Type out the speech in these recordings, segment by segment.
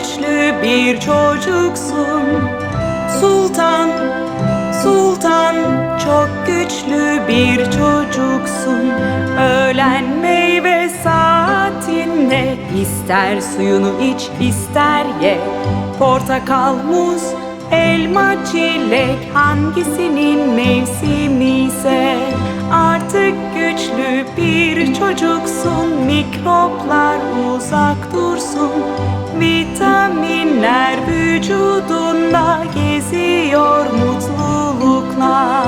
güçlü bir çocuksun. Sultan Sultan çok güçlü bir çocuksun. Öğlen meyve saatinde ister suyunu iç ister ye. Portakal, muz, elma, çilek hangisinin mevsimi ise Artık güçlü bir çocuksun. Mikroplar uzak dursun vücudunda geziyor mutlulukla.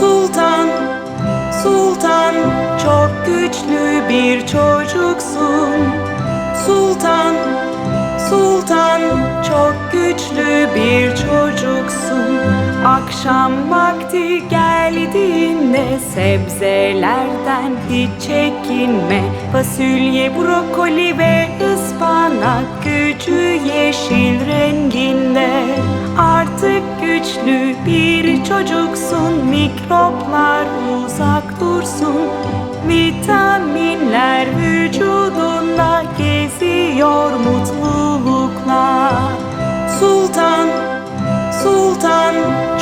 Sultan, Sultan çok güçlü bir çocuksun. Sultan, Sultan çok güçlü bir çocuksun. Akşam vakti geldiğinde sebzelerden hiç çekinme. Fasulye, brokoli ve ıspanak gücü yeşil renginde Artık güçlü bir çocuksun mikroplar uzak dursun. Vitaminler vücudunda geziyor mutlulukla Sultan, Sultan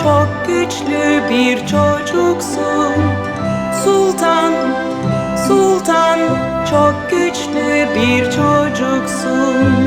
çok güçlü bir çocuksun. Sultan, Sultan çok güçlü bir çocuksun